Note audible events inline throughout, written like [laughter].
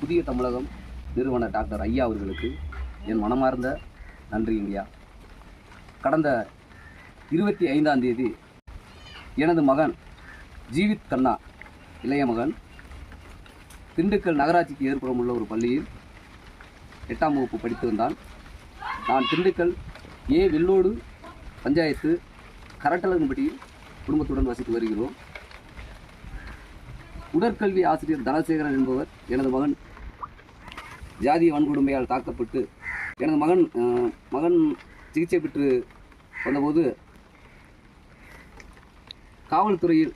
புதிய தமிழகம் நிறுவன டாக்டர் ஐயா அவர்களுக்கு என் மனமார்ந்த நன்றி ஐயா கடந்த இருபத்தி ஐந்தாம் தேதி எனது மகன் ஜீவித் கண்ணா இளைய மகன் திண்டுக்கல் நகராட்சிக்கு ஏற்புறம் உள்ள ஒரு பள்ளியில் எட்டாம் வகுப்பு படித்து வந்தான். நான் திண்டுக்கல் ஏ வெள்ளோடு பஞ்சாயத்து கரட்டலன்படி குடும்பத்துடன் வசித்து வருகிறோம். உடற்கல்வி ஆசிரியர் தனசேகரன் என்பவர் எனது மகன் ஜாதிய வன்கொடுமையால் தாக்கப்பட்டு எனது மகன் மகன் சிகிச்சை பெற்று வந்தபோது காவல்துறையில்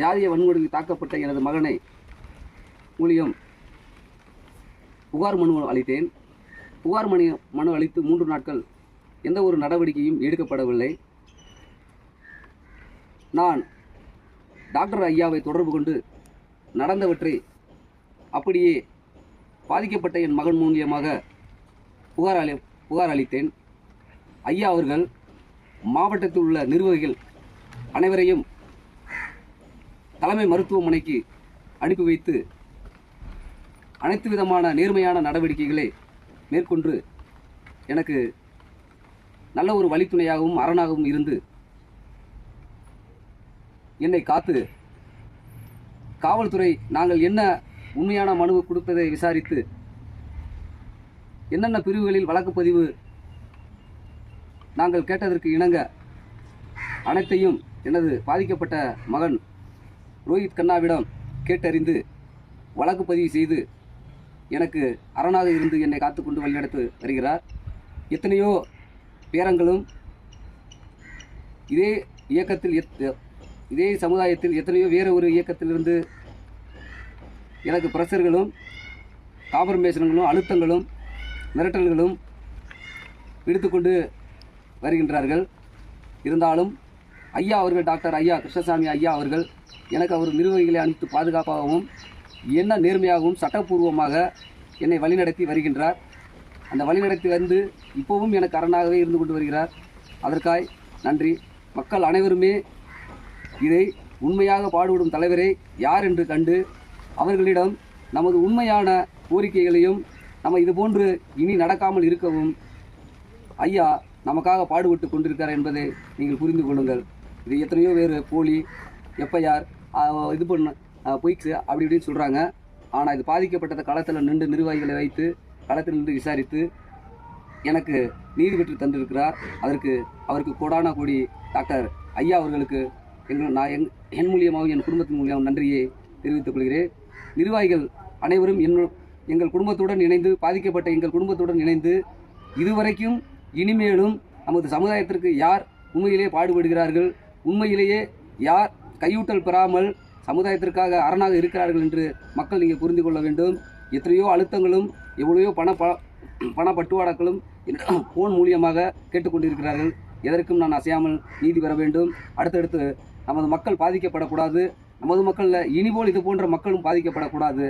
ஜாதிய வன்கொடுமை தாக்கப்பட்ட எனது மகனை மூலியம் புகார் மனு அளித்தேன். புகார் மணி மனு அளித்து மூன்று நாட்கள் எந்த ஒரு நடவடிக்கையும் எடுக்கப்படவில்லை. நான் டாக்டர் ஐயாவை தொடர்பு கொண்டு நடந்தவற்றை அப்படியே பாதிக்கப்பட்ட என் மகன் மூலியமாக புகார் அளி புகார் அளித்தேன். ஐயா அவர்கள் மாவட்டத்தில் உள்ள நிர்வாகிகள் அனைவரையும் தலைமை மருத்துவமனைக்கு அனுப்பி வைத்து அனைத்து விதமான நேர்மையான நடவடிக்கைகளை மேற்கொண்டு எனக்கு நல்ல ஒரு வழித்துணையாகவும் அரணாகவும் இருந்து என்னை காத்து காவல்துறை நாங்கள் என்ன உண்மையான மனு கொடுப்பதை விசாரித்து என்னென்ன பிரிவுகளில் வழக்குப்பதிவு நாங்கள் கேட்டதற்கு இணங்க அனைத்தையும் எனது பாதிக்கப்பட்ட மகன் ரோஹித் கண்ணாவிடம் கேட்டறிந்து வழக்கு பதிவு செய்து எனக்கு அரணாக இருந்து என்னை காத்துக்கொண்டு வழிநடத்து வருகிறார். எத்தனையோ பேரங்களும் இதே இயக்கத்தில் எத் இதே சமுதாயத்தில் எத்தனையோ வேறு ஒரு இயக்கத்திலிருந்து எனக்கு பிரஷர்களும் காம்பர்மேஷன்களும் அழுத்தங்களும் மிரட்டல்களும் விடுத்துக்கொண்டு வருகின்றார்கள். இருந்தாலும் ஐயா அவர்கள் டாக்டர் ஐயா கிருஷ்ணசாமி ஐயா அவர்கள் எனக்கு அவர் நிர்வாகிகளை அனைத்து பாதுகாப்பாகவும் என்ன நேர்மையாகவும் சட்டப்பூர்வமாக என்னை வழிநடத்தி வருகின்றார். அந்த வழிநடத்தி வந்து இப்போவும் எனக்கு அரணாகவே இருந்து கொண்டு வருகிறார். அதற்காய் நன்றி. மக்கள் அனைவருமே இதை உண்மையாக பாடுபடும் தலைவரை யார் என்று கண்டு அவர்களிடம் நமது உண்மையான கோரிக்கைகளையும் நம்ம இது போன்று இனி நடக்காமல் இருக்கவும் ஐயா நமக்காக பாடுபட்டு கொண்டிருக்கார் என்பதை நீங்கள் புரிந்து கொள்ளுங்கள். இது எத்தனையோ பேர் போலி எஃப்ஐஆர் இது பண்ண பொய்க்ஸு அப்படி இப்படின்னு சொல்கிறாங்க ஆனால் இது பாதிக்கப்பட்டதை களத்தில் நின்று நிர்வாகிகளை வைத்து களத்தில் நின்று விசாரித்து எனக்கு நீதி பெற்று தந்திருக்கிறார். அதற்கு அவருக்கு கோடான கோடி டாக்டர் ஐயா அவர்களுக்கு எங்கள் நான் என் என் மூலியமாகவும் என் குடும்பத்தின் மூலியமாகவும் நன்றியை தெரிவித்துக் கொள்கிறேன். நிர்வாகிகள் அனைவரும் எங்கள் குடும்பத்துடன் இணைந்து பாதிக்கப்பட்ட எங்கள் குடும்பத்துடன் இணைந்து இதுவரைக்கும் இனிமேலும் நமது சமுதாயத்திற்கு யார் உண்மையிலே பாடுபடுகிறார்கள் உண்மையிலேயே யார் கையூட்டல் பெறாமல் சமுதாயத்திற்காக அரணாக இருக்கிறார்கள் என்று மக்கள் நீங்கள் புரிந்து கொள்ள வேண்டும். எத்தனையோ அழுத்தங்களும் எவ்வளையோ பண ப பண பட்டுவாடாக்களும் ஃபோன் [clears throat] மூலியமாக கேட்டுக்கொண்டிருக்கிறார்கள். எதற்கும் நான் அசையாமல் நீதி பெற வேண்டும். அடுத்தடுத்து நமது மக்கள் பாதிக்கப்படக்கூடாது. நமது மக்களில் இனிபோல் இது போன்ற மக்களும் பாதிக்கப்படக்கூடாது.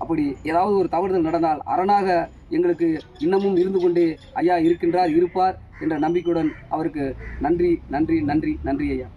அப்படி ஏதாவது ஒரு தவறுதல் நடந்தால் அரணாக எங்களுக்கு இன்னமும் இருந்து கொண்டே ஐயா இருக்கின்றார் இருப்பார் என்ற நம்பிக்கையுடன் அவருக்கு நன்றி நன்றி நன்றி நன்றி ஐயா.